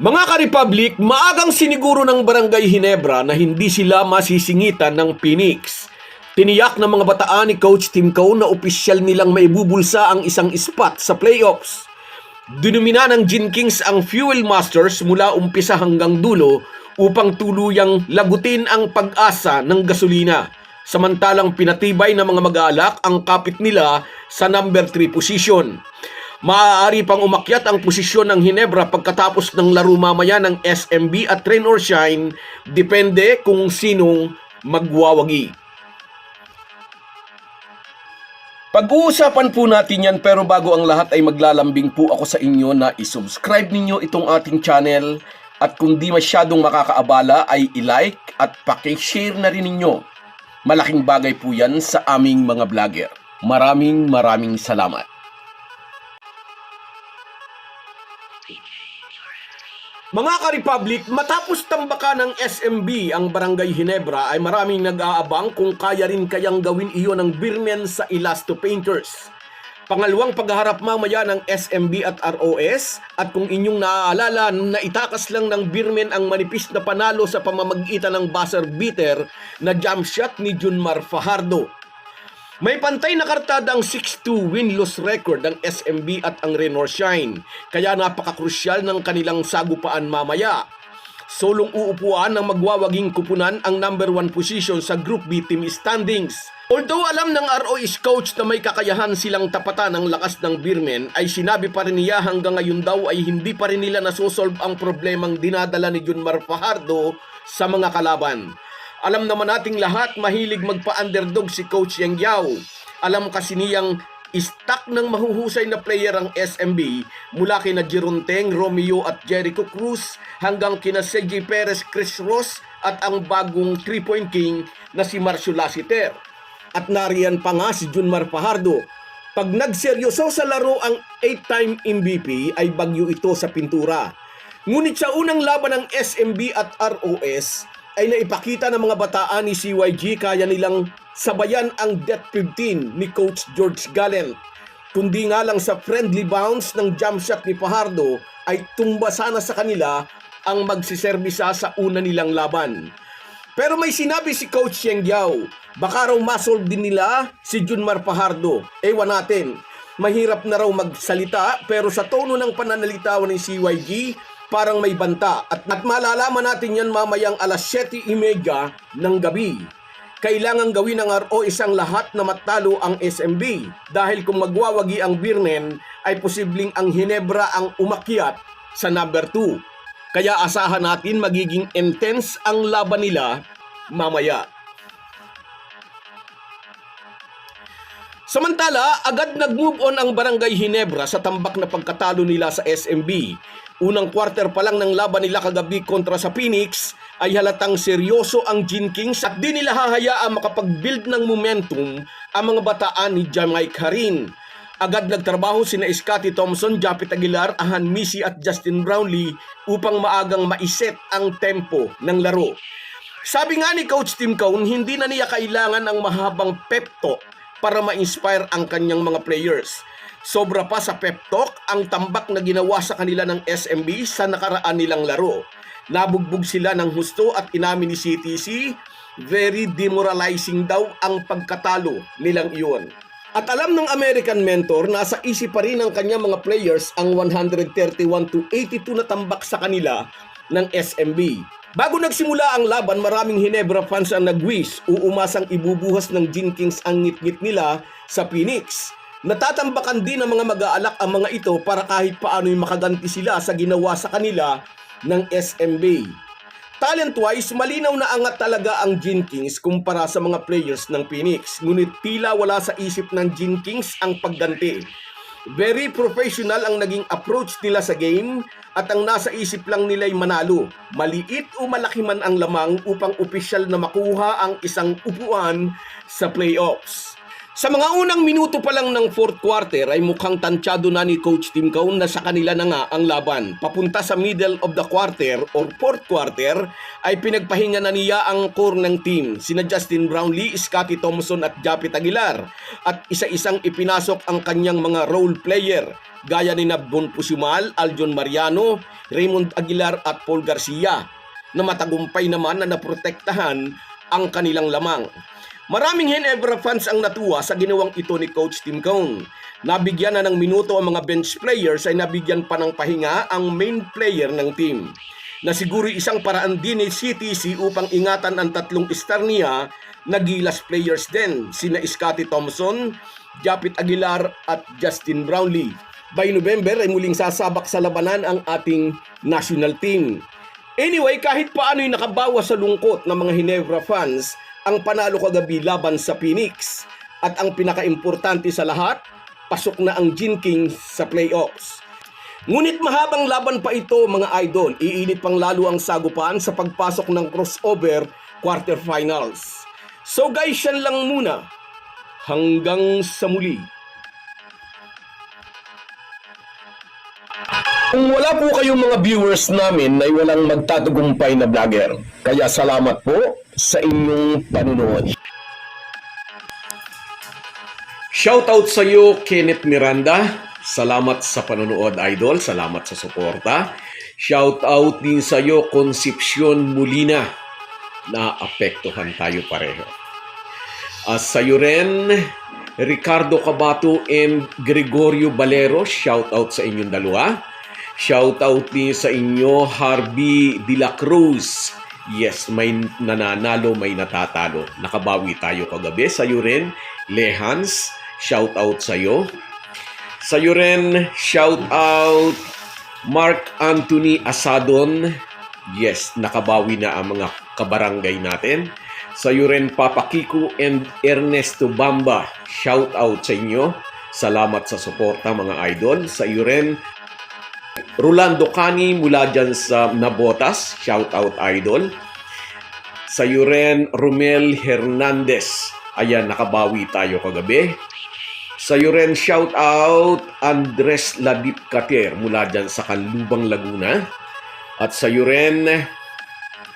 Mga ka-Republic, maagang siniguro ng Barangay Hinebra na hindi sila masisingitan ng Phoenix. Tiniyak ng mga bataan ni Coach Tim Cone na opisyal nilang maibubulsa ang isang spot sa playoffs. Dinumina ng Gin Kings ang Fuel Masters mula umpisa hanggang dulo upang tuluyang lagutin ang pag-asa ng gasolina. Samantalang pinatibay ng mga mag-aalak ang kapit nila sa number 3 position. Maaari pang umakyat ang posisyon ng Hinebra pagkatapos ng laro mamaya ng SMB at Train or Shine, depende kung sinong magwawagi. Pag-uusapan po natin yan pero bago ang lahat ay maglalambing po ako sa inyo na isubscribe ninyo itong ating channel at kung di masyadong makakaabala ay i-like at pakishare na rin ninyo. Malaking bagay po yan sa aming mga vlogger. Maraming maraming salamat. Mga ka-Republic, matapos tambaka ng SMB ang Barangay Hinebra ay maraming nag-aabang kung kaya rin kayang gawin iyon ng Birmen sa Elasto Painters. Pangalawang paghaharap mamaya ng SMB at ROS at kung inyong naaalala na itakas lang ng Birmen ang manipis na panalo sa pamamagitan ng buzzer beater na jump shot ni Junmar Fajardo. May pantay na kartada ang 6-2 win-loss record ng SMB at ang Renor Shine, kaya napakakrusyal ng kanilang sagupaan mamaya. Solong uupuan ng magwawaging kupunan ang number 1 position sa Group B team standings. Although alam ng ROS coach na may kakayahan silang tapatan ang lakas ng Birmen, ay sinabi pa rin niya hanggang ngayon daw ay hindi pa rin nila nasosolve ang problemang dinadala ni Junmar Fajardo sa mga kalaban. Alam naman nating lahat mahilig magpa-underdog si Coach Yang Yao. Alam kasi niyang stock ng mahuhusay na player ang SMB mula kina Gironteng, Romeo at Jericho Cruz hanggang kina Sergi Perez, Chris Ross at ang bagong 3-point king na si Marcio Lassiter. At nariyan pa nga si Junmar Fajardo. Pag nagseryoso sa laro ang 8-time MVP ay bagyo ito sa pintura. Ngunit sa unang laban ng SMB at ROS ay naipakita ng mga bataan ni CYG kaya nilang sabayan ang Death 15 ni Coach George Gallen. Kundi nga lang sa friendly bounce ng jump shot ni Fajardo ay tumba sana sa kanila ang magsiserbisa sa una nilang laban. Pero may sinabi si Coach Yang Yao, baka raw masolve din nila si Junmar Fajardo. Ewan natin, mahirap na raw magsalita pero sa tono ng pananalita ni CYG, parang may banta. At, at malalaman natin yan mamayang alas 7.30 ng gabi. Kailangan gawin ng RO isang lahat na matalo ang SMB dahil kung magwawagi ang Birnen ay posibleng ang Hinebra ang umakyat sa number 2. Kaya asahan natin magiging intense ang laban nila mamaya. Samantala, agad nag-move on ang Barangay Hinebra sa tambak na pagkatalo nila sa SMB. Unang quarter pa lang ng laban nila kagabi kontra sa Phoenix ay halatang seryoso ang Gin Kings at di nila hahayaang makapag-build ng momentum ang mga bataan ni Jamaica Harin. Agad nagtrabaho sina Scotty Thompson, Japit Aguilar, Ahan Misi at Justin Brownlee upang maagang maiset ang tempo ng laro. Sabi nga ni Coach Tim Cone, hindi na niya kailangan ng mahabang pep talk para ma-inspire ang kanyang mga players. Sobra pa sa pep talk ang tambak na ginawa sa kanila ng SMB sa nakaraan nilang laro. Nabugbog sila ng husto at inamin ni CTC, very demoralizing daw ang pagkatalo nilang iyon. At alam ng American mentor, nasa isip pa rin ng kanyang mga players ang 131 to 82 na tambak sa kanila ng SMB. Bago nagsimula ang laban, maraming Hinebra fans ang nagwish, uumasang ibubuhas ng Gin Kings ang ngit-ngit nila sa Phoenix. Natatambakan din ng mga mag-aalak ang mga ito para kahit paano makaganti sila sa ginawa sa kanila ng SMB. Talent-wise, malinaw na angat talaga ang Gin Kings kumpara sa mga players ng Phoenix. Ngunit tila wala sa isip ng Gin Kings ang pagganti. Very professional ang naging approach nila sa game at ang nasa isip lang nila ay manalo. Maliit o malaki man ang lamang upang opisyal na makuha ang isang upuan sa playoffs. Sa mga unang minuto pa lang ng fourth quarter ay mukhang tansyado na ni Coach Tim Cone na sa kanila na nga ang laban. Papunta sa middle of the quarter or fourth quarter ay pinagpahinga na niya ang core ng team. Sina Justin Brownlee, Scotty Thompson at Japit Aguilar. At isa-isang ipinasok ang kanyang mga role player gaya ni Nabon Pusumal, Aljon Mariano, Raymond Aguilar at Paul Garcia na matagumpay naman na naprotektahan ang kanilang lamang. Maraming Hinebra fans ang natuwa sa ginawang ito ni Coach Tim Cone. Nabigyan na ng minuto ang mga bench players ay nabigyan pa ng pahinga ang main player ng team. Na siguro isang paraan din ni CTC upang ingatan ang tatlong star niya na gilas players din, sina Scotty Thompson, Japit Aguilar at Justin Brownlee. By November ay muling sasabak sa labanan ang ating national team. Anyway, kahit paano'y nakabawas sa lungkot ng mga Hinebra fans ang panalo kagabi laban sa Phoenix. At ang pinakaimportante sa lahat, pasok na ang Gin Kings sa playoffs. Ngunit mahabang laban pa ito mga idol, iinit pang lalo ang sagupan sa pagpasok ng crossover quarterfinals. So guys, yan lang muna. Hanggang sa muli. Kung wala po kayong mga viewers namin ay walang magtatagumpay na vlogger. Kaya salamat po sa inyong panunood. Shoutout sa iyo, Kenneth Miranda. Salamat sa panonood, Idol. Salamat sa suporta. Shoutout din sa iyo, Concepcion Molina. Naapektuhan tayo pareho. At sa iyo rin, Ricardo Cabato and Gregorio Valero. Shoutout sa inyong dalawa. Shoutout din sa inyo, Harvey De La Cruz. Yes, may nananalo, may natatalo. Nakabawi tayo kagabi. Sa iyo rin, Lehans. Shoutout sa iyo. Sa iyo rin, shoutout Mark Anthony Asadon. Yes, nakabawi na ang mga kabarangay natin. Sa iyo rin, Papa Kiko and Ernesto Bamba. Shoutout sa inyo. Salamat sa suporta mga idol. Sa iyo rin, Rolando Cani mula dyan sa Nabotas. Shoutout idol. Sa iyo rin, Romel Hernandez. Ayan, nakabawi tayo kagabi. Sa iyo rin, shout out Andres Ladip Kater mula dyan sa Kanlubang, Laguna. At sa iyo rin,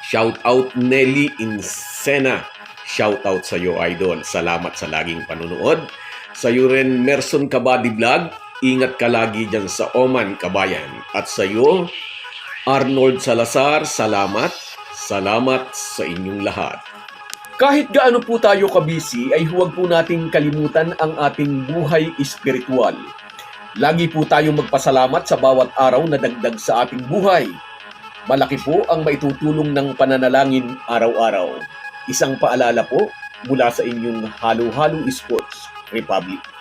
shout out Nelly Insena. Shout out sa iyo, Idol. Salamat sa laging panunood. Sa iyo rin, Merson Kabadi Vlog. Ingat ka lagi dyan sa Oman, Kabayan. At sa iyo, Arnold Salazar, salamat. Salamat sa inyong lahat. Kahit gaano po tayo kabisi ay huwag po nating kalimutan ang ating buhay espiritual. Lagi po tayong magpasalamat sa bawat araw na dagdag sa ating buhay. Malaki po ang maitutulong ng pananalangin araw-araw. Isang paalala po mula sa inyong Halo Halo Sports Republic.